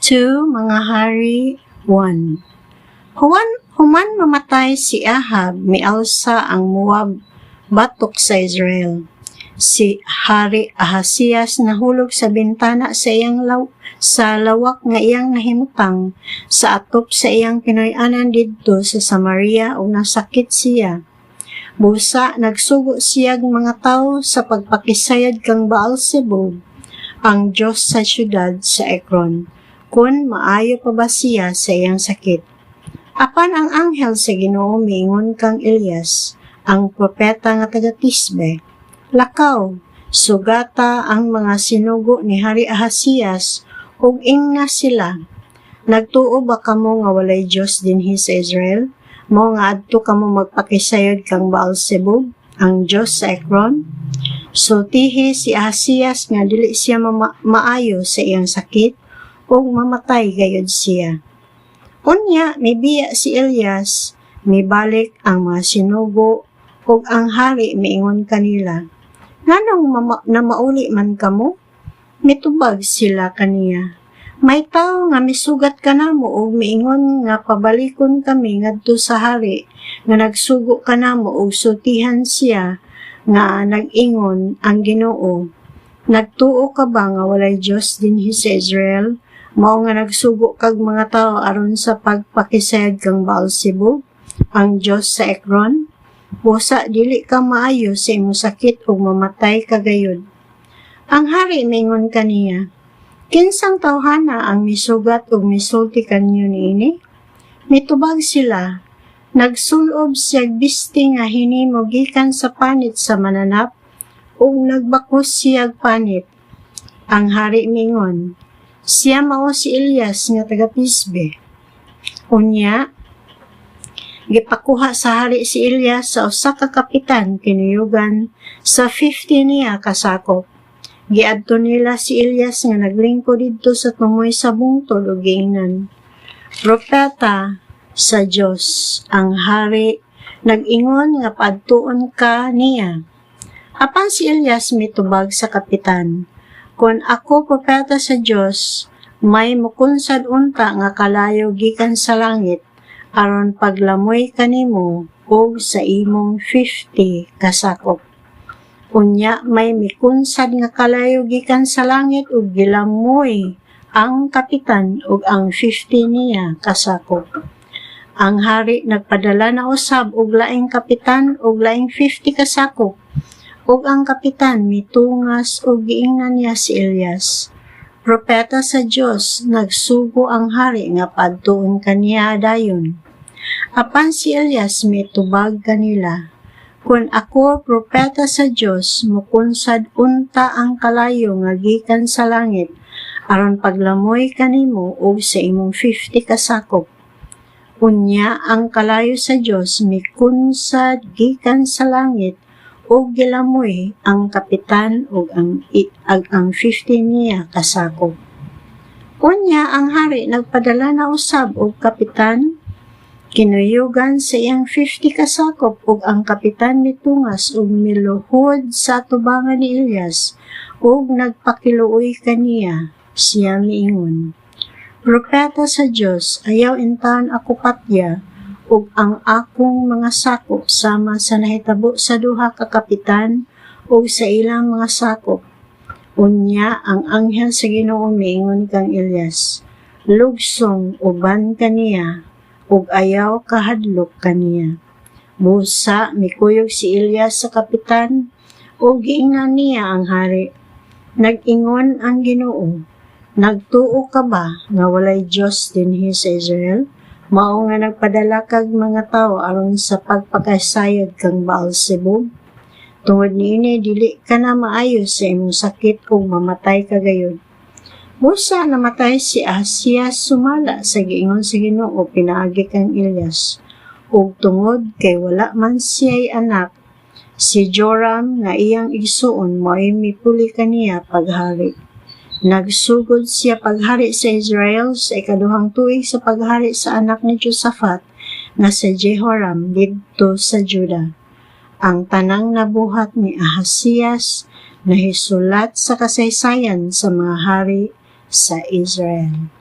2 Mga Hari 1 Human, human mamatay si Ahab, mialsa ang Moab batok sa Israel. Si Hari Ahasias nahulog sa bintana sa iyang law sa lawak nga iyang nahimutang sa atop sa iyang pinoy-anan didto sa Samaria o nasakit siya. Busa nagsugo siyag mga tao sa pagpakisayad kang Baal Zebub, ang Diyos sa syudad sa Ekron, kung maayo pa ba siya sa iyang sakit. Apan ang anghel sa Ginoo miingon kang Elias, ang propeta nga taga Tisbe, lakaw, sugata ang mga sinugo ni Hari Ahasias ug ingna sila. Nagtuo ba kamo nga walay Dios dinhi sa Israel? Mo nga adto kamo magpakisayod kang Baal Zebub, ang Dios sa Ekron? Sultihi si Ahasias nga dili siya mama- maayo sa iyang sakit ug mamatay gayud siya. Unya, mibiya si Elias, mibalik ang mga sinugo ug ang hari miingon kanila. Nganong mama- na mauli man kamo? Mitubag sila kaniya. May tao nga misugat ka namo ug miingon nga pabalikon kami ngadto sa hari nga nagsugo ka namo ug sutihan siya nga nag-ingon ang Ginoo. Nagtuo ka ba nga walay Dios dinhi sa Israel? Mao nga nagsugo kag mga tao aron sa pagpakisayad kang Baal Zebub, ang Dios sa Ekron? Busa dili ka maayo sa imong sakit ug mamatay ka gayud. Ang hari mingon kaniya, kinsang tawhana ang misugat ug misulti kanyo niini? Mitubag sila, nagsulob siya bisti nga hinimo gikan sa panit sa mananap ug nagbakos siya panit. Ang hari mingon, siya mao si Elias nga taga Tisbe. Unya, gipakuha sa hari si Elias sa usa ka kapitan kinuyugan sa 50 niya kasakop. Giadto nila si Elias nga naglingkod didto sa tungoy sa bungtod ug giingnan. Propeta sa Dios ang hari nag-ingon nga paadtuon ka niya. Apan si Elias mitubag sa kapitan. Kung ako propeta sa Dios, may mukunsad unta nga kalayo gikan sa langit aron paglamoy kanimo og sa imong 50 kasakop. Unya may mikunsad nga kalayo gikan sa langit ug gilamoy ang kapitan ug ang 50 niya kasakop. Ang hari nagpadala na usab og laing kapitan ug laing 50 kasakop ug ang kapitan mitungas ug giingnan niya si Elias. Propeta sa Dios nagsugo ang hari nga padtuon kaniya dayon. Apan si Elias mitubag kanila. Kung ako propeta sa Dios mukunsad unta ang kalayo nga gikan sa langit aron paglamoy kanimo og sa imong 50 kasakop. Unya ang kalayo sa Dios mikunsad gikan sa langit ug gilamoy ang kapitan ug ang ag ang 50 niya kasakop. Unya ang hari nagpadala na usab og kapitan kinuyugan sa iyang 50 kasakop ug ang kapitan mitungas ug miluhod sa tubangan ni Elias ug nagpakiluoy kaniya siya miingon Propeta sa Dios ayaw intan ako patya ug ang akong mga sakop sama sa nahitabo sa duha ka kapitan ug sa ilang mga sakop unya ang anghel sa Ginoo miingon kang Elias lugsong uban kaniya ug ayaw kahadlok kaniya. Busa mikuyog si Elias sa kapitan ug giingnan niya ang hari. Nag-ingon ang Ginoo, Nagtuo ka ba nga walay Dios dinhi sa Israel? Mao nga nagpadala kag mga tawo aron sa pagpakasayod kang Baal Zebub? Tungod niini dili ka na maayo sa imong sakit ug mamatay ka gayud. Busa namatay si Asias sumala sa giingon sa Ginoo pinaagi kang Elias. Ug tungod kay wala man siya'y anak, si Joram nga iyang igsuon mo'y mipuli kaniya paghari. Nagsugod siya paghari sa Israel sa ikaduhang tuig sa paghari sa anak ni Josaphat nga sa Jehoram didto sa Juda. Ang tanang nabuhat ni Ahasias na hisulat sa kasaysayan sa mga hari sa Israel.